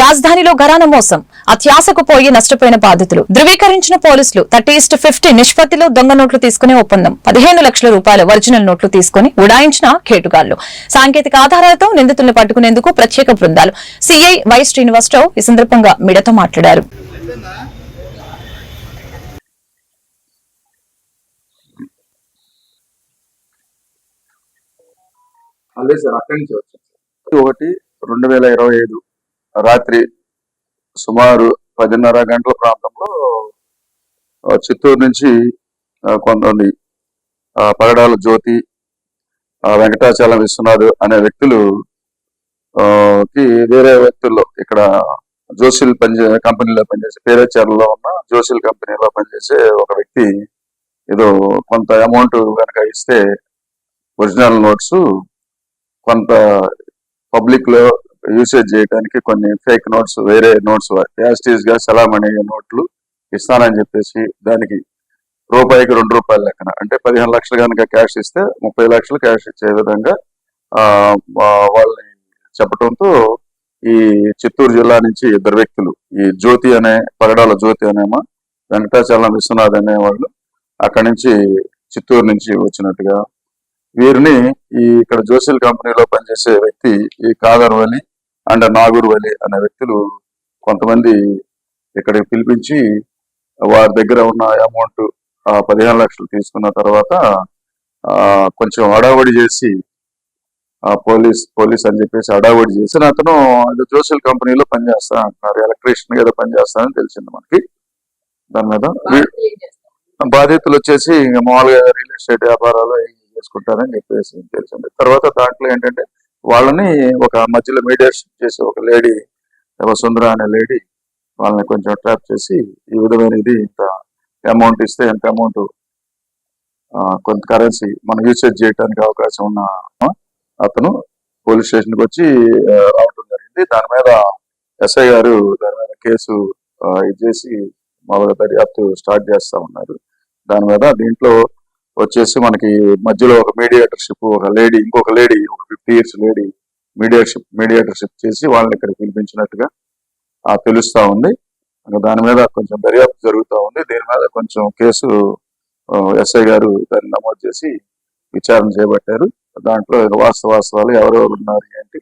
రాజధానిలో ఘరాన మోసం అత్యాశకు పోయి నష్టపోయిన బాధితులు. ధృవీకరించిన పోలీసులు థర్టీ ఇస్ట్ ఫిఫ్టీ నిష్పత్తిలో దొంగ నోట్లు తీసుకునే ఒప్పందం. పదిహేను లక్షల రూపాయల ఒరిజినల్ నోట్లు తీసుకుని ఉడాయించిన కేటుగాళ్ళు సాంకేతిక ఆధారాలతో నిందితుల్ని పట్టుకునేందుకు ప్రత్యేక బృందాలు. సీఐ వై శ్రీనివాసరావు ఈ సందర్భంగా మీడియాతో మాట్లాడారు. ఒకటి రెండు వేల ఇరవై ఐదు రాత్రి సుమారు పదిన్నర గంటల ప్రాంతంలో చిత్తూరు నుంచి కొంతమంది పగడాల జ్యోతి వెంకటాచలం విశ్వనాథ్ అనే వ్యక్తులు కి వేరే వ్యక్తుల్లో ఇక్కడ జోసిల్ పనిచే కంపెనీలో పనిచేసే పేరేచర్లో ఉన్న జోసిల్ కంపెనీలో పనిచేసే ఒక వ్యక్తి ఏదో కొంత అమౌంట్ కనుక ఇస్తే ఒరిజినల్ నోట్స్ కొంత పబ్లిక్లో యూసేజ్ చేయడానికి కొన్ని ఫేక్ నోట్స్ వేరే నోట్స్ యాస్టీస్గా సలామణి నోట్లు ఇస్తానని చెప్పేసి దానికి రూపాయికి రెండు రూపాయల లెక్కన. అంటే పదిహేను లక్షలు కనుక క్యాష్ ఇస్తే ముప్పై లక్షలు క్యాష్ ఇచ్చే విధంగా ఆ వాళ్ళని చెప్పడంతో ఈ చిత్తూరు జిల్లా నుంచి ఇద్దరు వ్యక్తులు ఈ జ్యోతి అనే పగడాల జ్యోతి అనేమో వెంకటాచలం విశ్వనాథ్ అనేవాళ్ళు అక్కడి నుంచి చిత్తూరు నుంచి వచ్చినట్టుగా. వీరిని ఈ ఇక్కడ జోసిల్ కంపెనీలో పనిచేసే వ్యక్తి ఈ కాదర్వలి అండ్ నాగూరు వలి అనే వ్యక్తులు కొంతమంది ఇక్కడికి పిలిపించి వారి దగ్గర ఉన్న అమౌంట్ ఆ పదిహేను లక్షలు తీసుకున్న తర్వాత ఆ కొంచెం హడావడి చేసి పోలీస్ పోలీస్ అని చెప్పేసి హడావడి చేసి అతను ఏదో జోసిల్ కంపెనీలో పనిచేస్తా అంటున్నారు ఎలక్ట్రీషియన్ ఏదో పనిచేస్తానని తెలిసింది మనకి. దాని మీద బాధితులు వచ్చేసి ఇంకా మామూలుగా రియల్ ఎస్టేట్ వ్యాపారాలు చేసుకుంటారని చెప్పేసి తెలిసింది. తర్వాత దాంట్లో ఏంటంటే వాళ్ళని ఒక మధ్యలో మీడియేషన్ చేసి ఒక లేడీ వసుంధర అనే లేడీ వాళ్ళని కొంచెం ట్రాప్ చేసి ఈ విధమైన ఇది ఇంత అమౌంట్ ఇస్తే ఎంత అమౌంట్ కొంత కరెన్సీ మనం యూసేజ్ చేయడానికి అవకాశం ఉన్న అతను పోలీస్ స్టేషన్కి వచ్చి రావడం జరిగింది. దాని మీద ఎస్ఐ గారు దాని మీద కేసు ఇది చేసి మామూలుగా దర్యాప్తు స్టార్ట్ చేస్తా ఉన్నారు. దాని మీద దీంట్లో వచ్చేసి మనకి మధ్యలో ఒక మీడియేటర్షిప్ ఒక లేడీ ఇంకొక లేడీ ఒక fifty years lady mediatorship mediatorship చేసి వాళ్ళని ఇక్కడ పిలిపించినట్టుగా ఆ తెలుస్తా ఉంది. దాని మీద కొంచెం దర్యాప్తు జరుగుతూ ఉంది. దీని మీద కొంచెం కేసు ఎస్ఐ గారు దాన్ని నమోదు చేసి విచారణ చేపట్టారు. దాంట్లో వాస్తవాస్తవాలు ఎవరెవరు ఉన్నారు ఏంటి